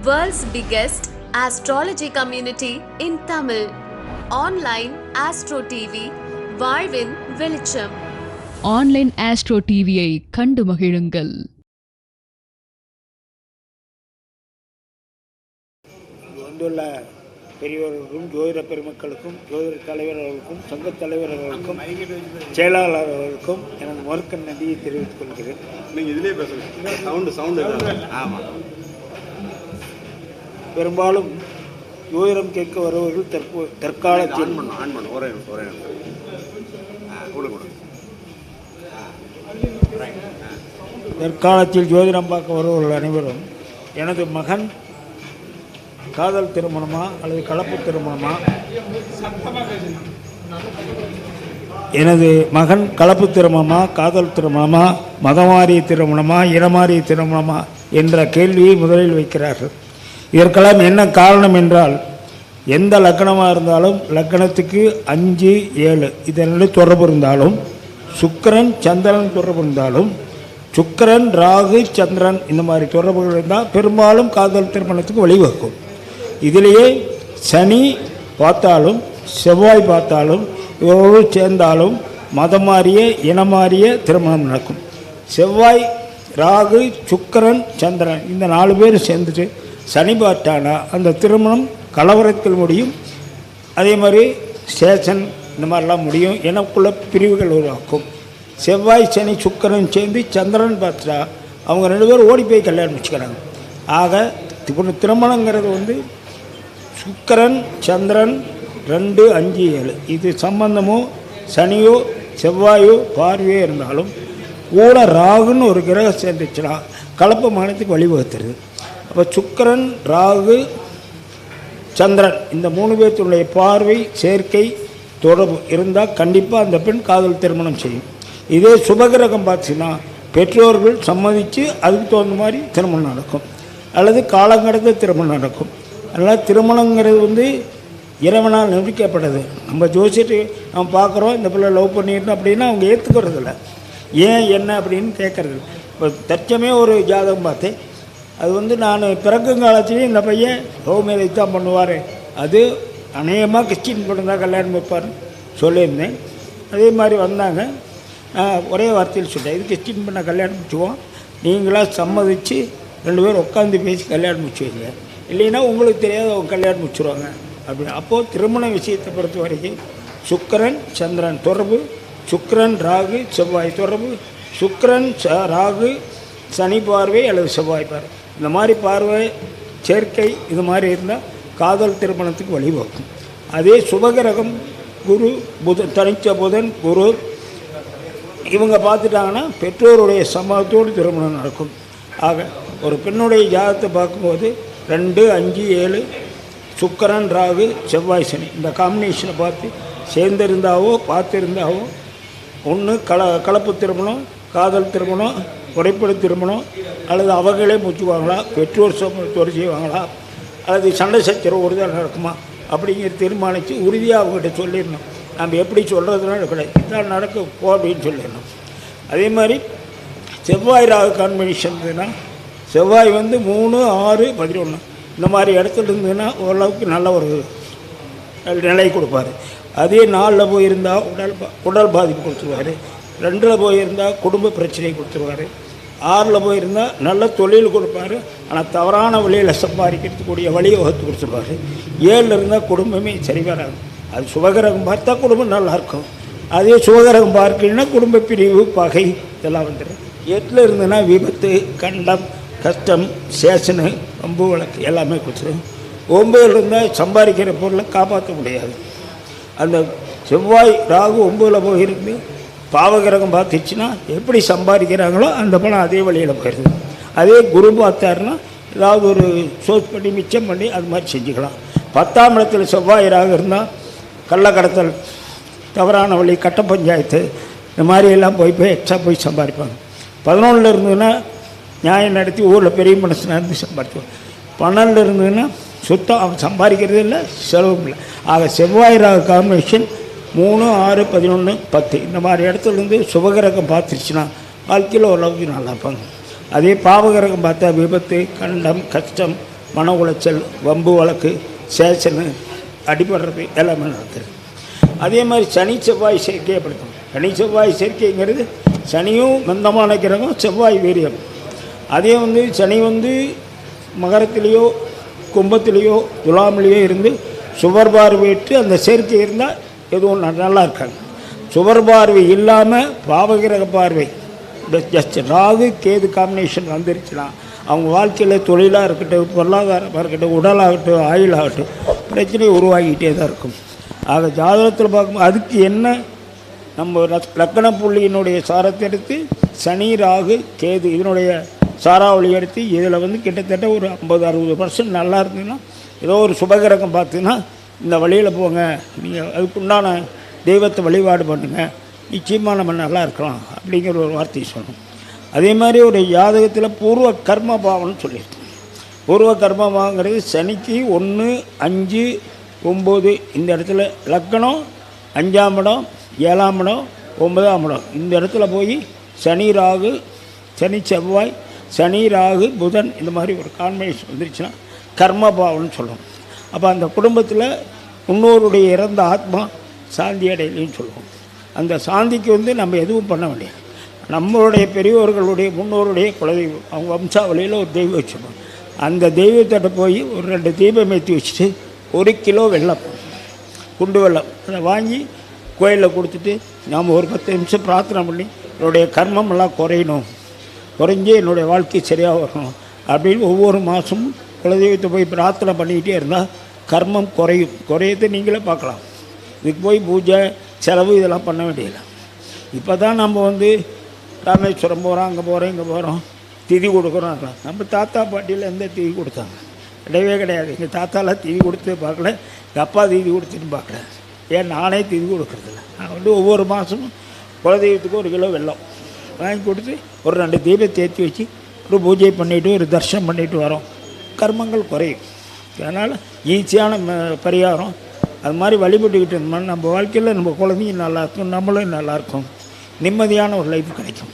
World's biggest astrology community in Tamil. Online Astro TV, வாழ்வின் வெளிச்சம் online astro டிவியை கண்டு மகிழுங்கள். வந்துள்ள பெரியவர்களுக்கும் ஜோதிட பெருமக்களுக்கும் ஜோதிட தலைவர்களுக்கும் சங்கத் தலைவர்களுக்கும் செயலாளர்களுக்கும் எனது மறுக்க நன்றியை தெரிவித்துக் கொள்கிறேன். நீங்கள் இதிலே பேசுங்க. சவுண்டு சவுண்டு ஆமாம் பெரும்பாலும் ஜோதிடம் கேட்க வருபவர்கள் தற்போ தற்காலத்தில். ஆன் பண்ணும் ஆன் பண்ணும் ஒரே ஒரே தற்காலத்தில் ஜோதிடம் பார்க்க வருபவர்கள் அனைவரும் எனது மகன் காதல் திருமணமா அல்லது கலப்பு திருமணமா? எனது மகன் கலப்பு திருமணமா காதல் திருமணமா மதமாறிய திருமணமா இனமாறிய திருமணமா என்ற கேள்வியை முதலில் வைக்கிறார்கள். இதற்கெல்லாம் என்ன காரணம் என்றால் எந்த லக்கணமாக இருந்தாலும் லக்கணத்துக்கு அஞ்சு ஏழு. இதனோட தொடர்பு இருந்தாலும் சுக்கிரன் சந்திரன் தொடர்பு இருந்தாலும் சுக்கிரன் ராகு சந்திரன் இந்த மாதிரி தொடர்புகள் இருந்தால் பெரும்பாலும் காதல் திருமணத்துக்கு வழிவகுக்கும். இதிலேயே சனி பார்த்தாலும் செவ்வாய் பார்த்தாலும் இவரோடு சேர்ந்தாலும் மதம் மாறிய இனம் மாறிய திருமணம் நடக்கும். செவ்வாய் ராகு சுக்கிரன் சந்திரன் இந்த நாலு பேர் சேர்ந்துட்டு சனி பார்த்தானா அந்த திருமணம் கலவரத்தில் முடியும். அதே மாதிரி சேஷன் இந்த மாதிரிலாம் முடியும். எனக்குள்ள பிரிவுகள் உருவாக்கும். செவ்வாய் சனி சுக்கரன் சேர்ந்து சந்திரன் பார்த்தா அவங்க ரெண்டு பேரும் ஓடி போய் கல்யாணம் வச்சுக்கிறாங்க ஆக இப்போ திருமணங்கிறது வந்து சுக்கரன் சந்திரன் ரெண்டு அஞ்சு ஏழு. இது சம்பந்தமோ சனியோ செவ்வாயோ பார்வையோ இருந்தாலும் கூட ராகுன்னு ஒரு கிரகம் சேர்ந்துச்சுன்னா கலப்பு மகனத்துக்கு வழிவகுத்துருது. அப்போ சுக்கிரன் ராகு சந்திரன் இந்த மூணு பேர்த்துடைய பார்வை சேர்க்கை தொடர்பு இருந்தால் கண்டிப்பாக அந்த பெண் காதல் திருமணம் செய்யும். இதே சுபகிரகம் பார்த்தீங்கன்னா பெற்றோர்கள் சம்மதித்து அதுக்கு தகுந்த மாதிரி திருமணம் நடக்கும். அல்லது காலங்கடந்த திருமணம் நடக்கும். அதனால் திருமணங்கிறது வந்து இறைவனால் நிர்ணயிக்கப்பட்டது நம்ம ஜோசிட்டு நம்ம பார்க்குறோம் இந்த பிள்ளை லவ் பண்ணிடணும் அப்படின்னா அவங்க ஏற்றுக்கிறது இல்லை ஏன் என்ன அப்படின்னு கேட்குறது இப்போ தற்சமே ஒரு ஜாதகம் பார்த்தேன். அது வந்து நான் பிறக்கும் காலத்துலேயும் இந்த பையன் லவ் மேரேஜ் தான் பண்ணுவார். அது அநேகமாக கிறிஸ்டின் பொண்ணு தான் கல்யாணம் வைப்பார் சொல்லியிருந்தேன். அதே மாதிரி வந்தாங்க. ஒரே வார்த்தையில் சொல்லிட்டேன் இது கிறிஸ்டின் பண்ண கல்யாணம் முடிச்சுவோம் நீங்களாக சம்மதித்து ரெண்டு பேரும் உட்காந்து பேசி கல்யாணம் முடிச்சுவீங்க இல்லைன்னா உங்களுக்கு தெரியாத அவங்க கல்யாணம் முடிச்சுருவாங்க அப்படின்னு. அப்போது திருமண விஷயத்தை பொறுத்த வரைக்கும் சுக்கரன் சந்திரன் தொடர்பு. சுக்கரன் ராகு செவ்வாய் தொடர்பு. சுக்கரன் ச- ராகு சனி பார்வை அல்லது செவ்வாய் பார்வை. இந்த மாதிரி பார்வை சேர்க்கை இது மாதிரி இருந்தால் காதல் திருமணத்துக்கு வழிவகுக்கும். அதே சுபகிரகம் குரு புதன் தனிச்ச புதன் குரு இவங்க பார்த்துட்டாங்கன்னா பெற்றோருடைய சம்மதத்தோடு திருமணம் நடக்கும். ஆக ஒரு பெண்ணுடைய ஜாதகத்தை பார்க்கும்போது ரெண்டு அஞ்சு ஏழு சுக்கரன் ராகு செவ்வாய் சனி. இந்த காம்பினேஷனை பார்த்து சேர்ந்திருந்தாவோ பார்த்துருந்தாவோ ஒன்று கல கலப்பு திருமணம் காதல் திருமணம் உடைப்படை திருமணம் அல்லது அவர்களே முச்சுவாங்களா பெற்றோர் சம்மதத்தோடு செய்வாங்களா அல்லது சண்டை சச்சரவு ஒரு தான் நடக்குமா அப்படிங்கிற தீர்மானித்து உறுதியாக அவங்ககிட்ட சொல்லிடணும். நம்ம எப்படி சொல்கிறதுனால கிடையாது இதான் நடக்க போ அப்படின்னு சொல்லிடணும். அதே மாதிரி செவ்வாய் ராகு கான்பினேஷன் இருந்ததுன்னா செவ்வாய் வந்து மூணு ஆறு பதினொன்று இந்த மாதிரி இடத்துல இருந்ததுன்னா ஓரளவுக்கு நல்ல ஒரு நிலை கொடுப்பாரு. அதே நாலில் போயிருந்தால் உடல் உடல் பாதிப்பு கொடுத்துருவாரு. ரெண்டில் போயிருந்தால் குடும்ப பிரச்சனையை கொடுத்துருவாரு. ஆறில் போயிருந்தால் நல்ல தொழில் கொடுப்பாரு. ஆனால் தவறான வழியில் சம்பாதிக்கிறதுக்கூடிய வழியை வகுத்து கொடுத்துருப்பார். ஏழில் இருந்தால் குடும்பமே சரி வராது. அது சுபகிரகம் பார்த்தா குடும்பம் நல்லா இருக்கும். அதே சுபகிரகம் பார்க்கலன்னா குடும்ப பிரிவு பகை இதெல்லாம் வந்துடும் எட்டில் இருந்ததுன்னா விபத்து கண்டம் கஷ்டம் சேஷனு பம்பு வழக்கு எல்லாமே கொடுத்துரும். ஒம்பதுல இருந்தால் சம்பாதிக்கிற பொருளை காப்பாற்ற முடியாது. அந்த செவ்வாய் ராகு ஒம்பதில் போயிருந்து பாவகிரகம் பார்த்துச்சுன்னா எப்படி சம்பாதிக்கிறாங்களோ அந்த பணம் அதே வழியில் போயிடுது. அதே குரு பார்த்தாருன்னா ஏதாவது ஒரு சோர்ஸ் பண்ணி மிச்சம் பண்ணி அது மாதிரி செஞ்சுக்கலாம். பத்தாம் இடத்துல செவ்வாயிராக இருந்தால் கள்ளக்கடத்தல் தவறான வழி கட்ட பஞ்சாயத்து இந்த மாதிரி எல்லாம் போய் போய் எக்ஸ்ட்ரா போய் சம்பாதிப்பாங்க. பதினொன்றில் இருந்ததுன்னா நியாயம் நடத்தி ஊரில் பெரிய மனசு நடந்து சம்பாதிப்பாங்க. பன்னெண்டில் இருந்ததுன்னா சுத்தம் அவன் சம்பாதிக்கிறது இல்லை செலவும் இல்லை. ஆக செவ்வாயிராக காம்பினேஷன் மூணு ஆறு பதினொன்று பத்து. இந்த மாதிரி இடத்துல இருந்து சுபகிரகம் பார்த்துருச்சுன்னா வாழ்க்கையில் ஓரளவுக்கு நல்லா இருப்பாங்க அதே பாவகிரகம் பார்த்தா விபத்து கண்டம் கஷ்டம் மன உளைச்சல் வம்பு வழக்கு சேஷனு அடிபடுறது எல்லாமே நடக்குது. அதே மாதிரி சனி செவ்வாய் சேர்க்கை அப்படித்தான் சனி செவ்வாய் சேர்க்கைங்கிறது சனியும் மந்தமான கிரகம் செவ்வாய் வீரியம். அதே வந்து சனி வந்து மகரத்திலேயோ கும்பத்திலேயோ துலாமிலேயோ இருந்து சுவர் பார்வையிட்டு அந்த சேர்க்கை இருந்தால் எதுவும் ந- நல்லா இருக்காங்க சுவர் பார்வை இல்லாமல் பாவகிரக பார்வை. ஜஸ்ட் ராகு கேது காம்பினேஷன் வந்துருச்சுன்னா அவங்க வாழ்க்கையில் தொழிலாக இருக்கட்டும் பொருளாதாரமாக இருக்கட்டும் உடலாகட்டும் ஆயுளாகட்டும் பிரச்சனை உருவாகிட்டே தான் இருக்கும். ஆக ஜாதகத்தில் பார்க்கும்போது அதுக்கு என்ன நம்ம லக்கண புள்ளியினுடைய சாரத்தை எடுத்து சனி ராகு கேது இதனுடைய சாராவளி எடுத்து இதில் வந்து கிட்டத்தட்ட ஒரு ஐம்பது அறுபது பர்சன்ட் நல்லா இருந்ததுன்னா ஏதோ ஒரு சுபகிரகம் பார்த்தீங்கன்னா இந்த வழியில் போங்க. நீங்கள் அதுக்குண்டான தெய்வத்தை வழிபாடு பண்ணுங்கள் நிச்சயமாக நம்ம நல்லா இருக்கலாம். அப்படிங்கிற ஒரு வார்த்தையை சொல்லணும் அதே மாதிரி ஒரு ஜாதகத்தில் பூர்வ கர்ம பாவம்னு சொல்லியிருக்கோம் பூர்வ கர்ம பாவங்கிறது சனிக்கு ஒன்று அஞ்சு ஒம்பது இந்த இடத்துல லக்கணம் அஞ்சாம் இடம் ஏழாம் இடம் ஒன்பதாம் இடம். இந்த இடத்துல போய் சனி ராகு சனி செவ்வாய் சனி ராகு புதன் இந்த மாதிரி ஒரு கான்பினேஷன் வந்துருச்சுன்னா கர்ம பாவம்னு சொல்லுவோம் அப்போ அந்த குடும்பத்தில் முன்னோருடைய இறந்த ஆத்மா சாந்தி அடையலைன்னு சொல்லுவோம். அந்த சாந்திக்கு வந்து நம்ம எதுவும் பண்ண வேண்டியது நம்மளுடைய பெரியோர்களுடைய முன்னோருடைய குலதெய்வம் அவங்க வம்சாவளியில் ஒரு தெய்வம் வச்சுருப்போம் அந்த தெய்வத்திட்ட போய் ஒரு ரெண்டு தீபம் ஏற்றி வச்சுட்டு ஒரு கிலோ வெள்ளம் குண்டு வெள்ளம் அதை வாங்கி கோயிலில் கொடுத்துட்டு நாம் ஒரு பத்து நிமிஷம் பிரார்த்தனை பண்ணி என்னுடைய கர்மம் எல்லாம் குறையணும். குறைஞ்சி என்னுடைய வாழ்க்கை சரியாக வரணும். அப்படின்னு ஒவ்வொரு மாதமும் குலதெய்வத்தை போய் பிரார்த்தனை பண்ணிக்கிட்டே இருந்தால் கர்மம் குறையும். குறையத்தை நீங்களே பார்க்கலாம். இதுக்கு போய் பூஜை செலவு இதெல்லாம் பண்ண வேண்டியதில்லை. இப்போ தான் நம்ம வந்து ராமேஸ்வரம் போகிறோம் அங்கே போகிறோம் இங்கே போகிறோம் திதி கொடுக்குறோம் நம்ம தாத்தா பாட்டியில் எந்த திதி கொடுத்தாங்க. கிடையவே கிடையாது. எங்கள் தாத்தாலாம் திதி கொடுத்து பார்க்கல. எங்கள் அப்பா திதி கொடுத்துன்னு பார்க்கல. ஏன் நானே திதி கொடுக்குறதில்ல. நான் வந்து ஒவ்வொரு மாதமும் குலதெய்வத்துக்கு ஒரு கிலோ வெல்லம் வாங்கி கொடுத்து ஒரு ரெண்டு தீபத்தை ஏற்றி வச்சு ஒரு பூஜை பண்ணிவிட்டு ஒரு தர்ஷனம் பண்ணிட்டு வரோம். கர்மங்கள் குறையும். அதனால் ஈஸியான ம- பரிகாரம். அது மாதிரி வழிபட்டுக்கிட்டு இருந்தோம்னா நம்ம வாழ்க்கையில் நம்ம குழந்தையும் நல்லா இருக்கும் நம்மளும் நல்லா இருக்கும் நிம்மதியான ஒரு லைஃப் கிடைக்கும்.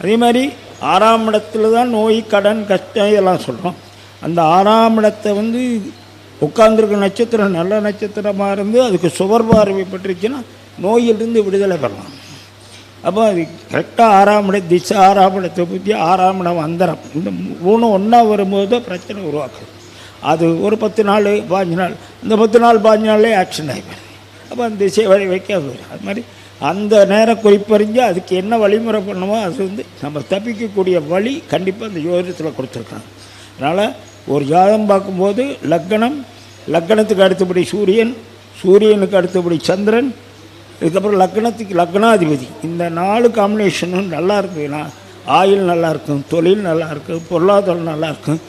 அதே மாதிரி ஆறாம் இடத்துல தான் நோய் கடன் கஷ்டம் இதெல்லாம் சொல்கிறோம் அந்த ஆறாம் இடத்தை வந்து உட்கார்ந்துருக்க நட்சத்திரம் நல்ல நட்சத்திரமாக இருந்து அதுக்கு சுவர் பார்வை பட்டுருச்சுன்னா நோயிலிருந்து விடுதலை பெறலாம். அப்போ அது கரெக்டாக ஆறாம் இடம் திசை ஆறாம் இடத்தை பற்றி ஆறாம் இடம் அந்தரம். இந்த மூணு ஒன்றா வரும்போது தான் பிரச்சனை உருவாக்குது அது ஒரு பத்து நாள் பாஞ்சு நாள். இந்த பத்து நாள் பாஞ்சு நாளே ஆக்ஷன் ஆகிடும் அப்போ அந்த திசையை வழி வைக்காது போயிடும் அது மாதிரி அந்த நேரம் குறிப்பறிஞ்சு அதுக்கு என்ன வழிமுறை பண்ணுமோ அது வந்து நம்ம தப்பிக்கக்கூடிய வழி கண்டிப்பாக அந்த யோகத்தில் கொடுத்துருக்காங்க. அதனால் ஒரு ஜாதகம் பார்க்கும்போது லக்கணம் லக்கணத்துக்கு அடுத்தபடி சூரியன் சூரியனுக்கு அடுத்தபடி சந்திரன் இதுக்கப்புறம் லக்னத்துக்கு லக்னாதிபதி. இந்த நாலு காம்பினேஷனும் நல்லா இருக்குதுன்னா ஆயுள் நல்லாயிருக்கும் தொழில் நல்லாயிருக்கும் பொருளாதாரம் நல்லாயிருக்கும்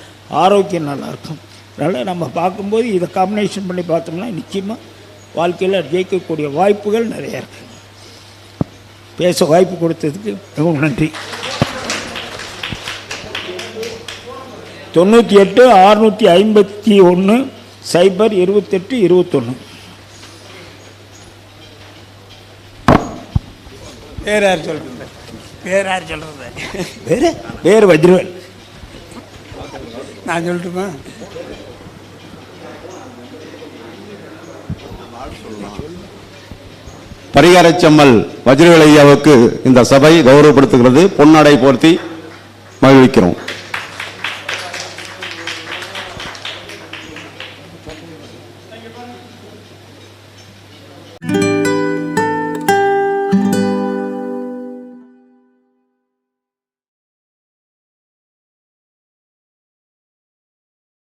ஆரோக்கியம் நல்லாயிருக்கும் அதனால் நம்ம பார்க்கும்போது இதை காம்பினேஷன் பண்ணி பார்த்தோம்னா நிச்சயமாக வாழ்க்கையில் ஜெயிக்கக்கூடிய வாய்ப்புகள் நிறையா இருக்குது பேச வாய்ப்பு கொடுத்ததுக்கு மிகவும் நன்றி. தொண்ணூற்றி எட்டு அறுநூற்றி ஐம்பத்தி ஒன்று சைபர் இருபத்தெட்டு இருபத்தொன்று பேர் யார் சொல்கிறது பேர் யார் சொல்கிறது வேறு வேறு வஜ்ரவேல் நான் சொல்லட்டுமா? பரிகாரச்சம்மல் வஜ்ரவிலையாவுக்கு இந்த சபை கௌரவப்படுத்துகிறது. பொன்னாடை போர்த்தி மகிழ்விக்கிறோம்.